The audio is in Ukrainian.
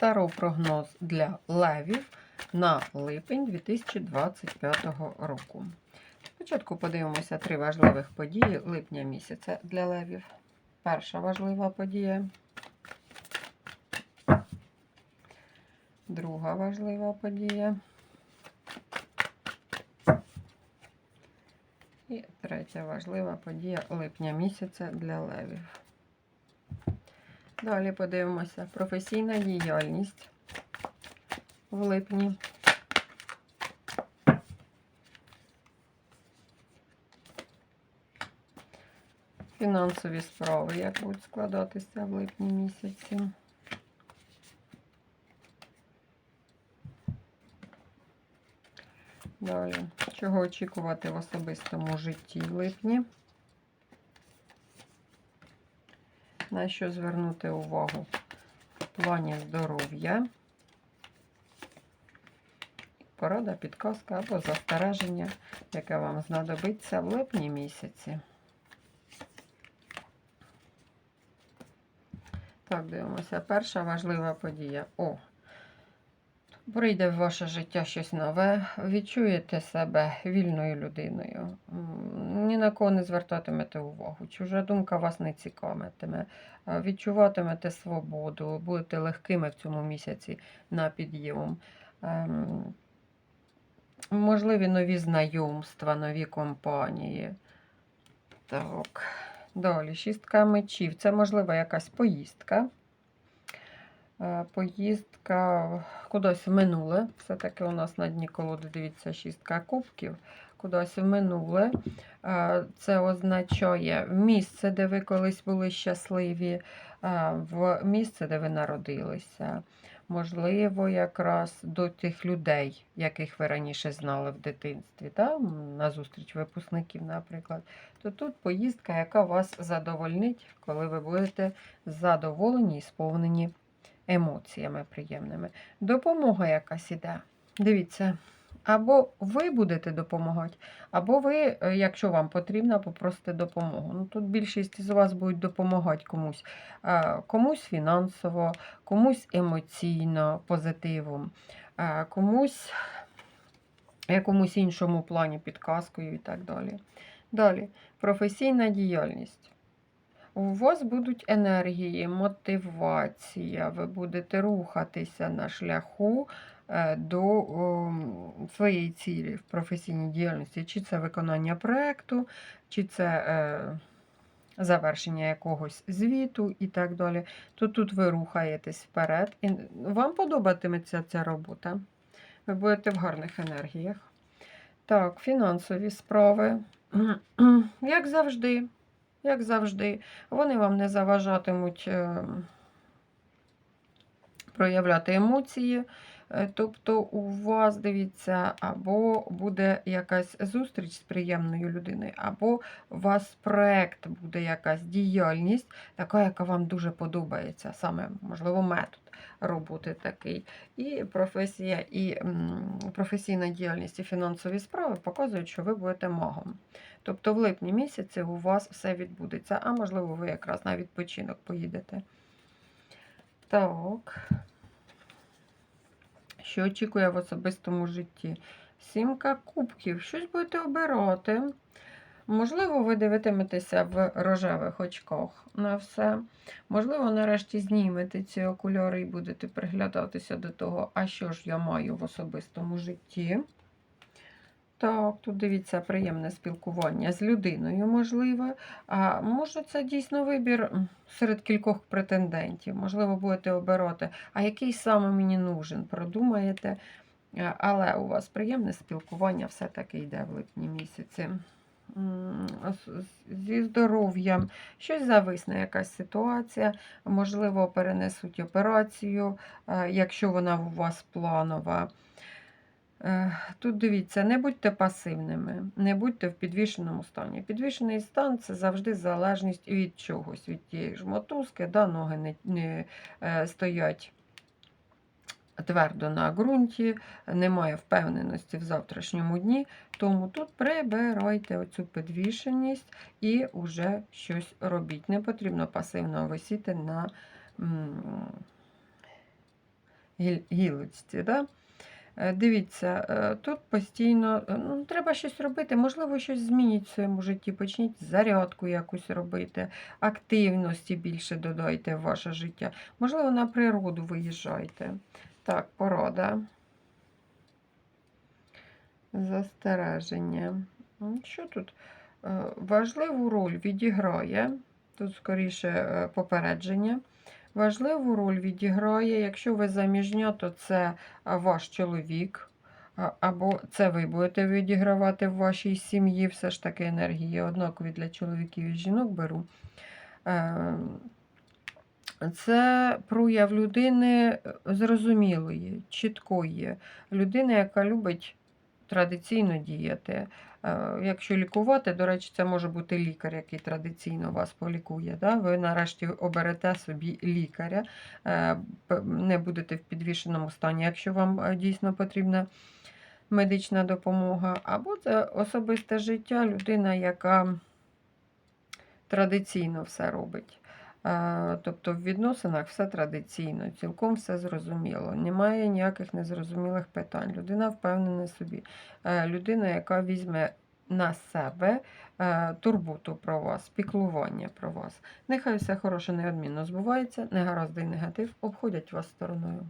Таро прогноз для левів на липень 2025 року. Спочатку подивимося три важливих події липня місяця для левів. Перша важлива подія. Друга важлива подія. І третя важлива подія липня місяця для левів. Далі подивимося професійна діяльність в липні. Фінансові справи, як будуть складатися в липні місяці. Далі, чого очікувати в особистому житті в липні? На що звернути увагу в плані здоров'я? Порада, підказка або застереження, яке вам знадобиться в липні місяці. Так, дивимося. Перша важлива подія. О, прийде в ваше життя щось нове, відчуєте себе вільною людиною. Ні на кого не звертатимете увагу. Чужа думка вас не цікавитиме. Відчуватимете свободу, будете легкими в цьому місяці на підйом. Ем, Можливі нові знайомства, нові компанії. Так. Далі, шістка мечів. Це, можливо, якась поїздка. Е, Поїздка кудись в минуле. Все-таки у нас на дні колоди, дивіться, шістка кубків. Кудись в минуле. Це означає місце, де ви колись були щасливі, е, в місце, де ви народилися. Можливо, якраз до тих людей, яких ви раніше знали в дитинстві, та? на зустріч випускників, наприклад то тут поїздка, яка вас задовольнить, коли ви будете задоволені і сповнені емоціями приємними. Допомога якась іде. Дивіться, або ви будете допомагати, або ви, е, якщо вам потрібно, попросите допомогу. Ну, Тут більшість з вас будуть допомагати комусь, Е, комусь фінансово, комусь емоційно, позитивом, е, комусь якомусь іншому плані підказкою і так далі. Далі, професійна діяльність. У вас будуть енергії, мотивація, ви будете рухатися на шляху до своєї цілі в професійній діяльності. Чи це виконання проєкту, чи це е, завершення якогось звіту і так далі. То тут ви рухаєтесь вперед. І вам подобатиметься ця робота. Ви будете в гарних енергіях. Так, фінансові справи. Як завжди, як завжди, вони вам не заважатимуть е, проявляти емоції. Е, Тобто у вас, дивіться, або буде якась зустріч з приємною людиною, або у вас проект буде якась діяльність, така, яка вам дуже подобається, саме, можливо, метод роботи такий. І професія, і професійна діяльність і фінансові справи показують, що ви будете магом. Тобто в липні місяці у вас все відбудеться, а можливо, ви якраз на відпочинок поїдете. Так. Що очікує в особистому житті? Сімка кубків. Щось будете обирати. Можливо, ви дивитиметеся в рожевих очках на все. Можливо, нарешті знімете ці окуляри і будете приглядатися до того, а що ж я маю в особистому житті. Так, тут дивіться, приємне спілкування з людиною, можливо. А може, це дійсно вибір серед кількох претендентів. Можливо, будете обирати, а який саме мені нужен, продумаєте. Е, Але у вас приємне спілкування все-таки йде в липні місяці. Зі здоров'ям щось зависне, якась ситуація, можливо, перенесуть операцію, е, якщо вона у вас планова. Е, Тут дивіться, не будьте пасивними, не будьте в підвішеному стані. Підвішений стан це завжди залежність від чогось, від тієї ж мотузки, да, ноги не, не е, стоять твердо на ґрунті, немає впевненості в завтрашньому дні. Тому тут прибирайте оцю підвішеність і вже щось робіть. Не потрібно пасивно висіти на м, гіль- гілочці. Да? Е, Дивіться, е, тут постійно е, ну, треба щось робити, можливо, щось змініть в своєму житті. Почніть зарядку якусь робити, активності більше додайте в ваше життя. Можливо, на природу виїжджайте. Так, порада. Застереження. Що тут? Важливу роль відіграє, тут скоріше попередження. Важливу роль відіграє, якщо ви заміжня, то це ваш чоловік, або це ви будете відігравати в вашій сім'ї, все ж таки енергії однакові для чоловіків і жінок беру. Е, Це прояв людини зрозумілої, чіткої, людини, яка любить традиційно діяти. Е, Якщо лікувати, до речі, це може бути лікар, який традиційно вас полікує. Да? Ви нарешті оберете собі лікаря, е, не будете в підвішеному стані, якщо вам е, дійсно потрібна медична допомога. Або це особисте життя, людина, яка традиційно все робить. Е, Тобто в відносинах все традиційно, цілком все зрозуміло. Немає ніяких незрозумілих питань. Людина впевнена собі. Е, Людина, яка візьме на себе е, турботу про вас, піклування про вас. Нехай все хороше неодмінно збувається, негаразди і негатив обходять вас стороною.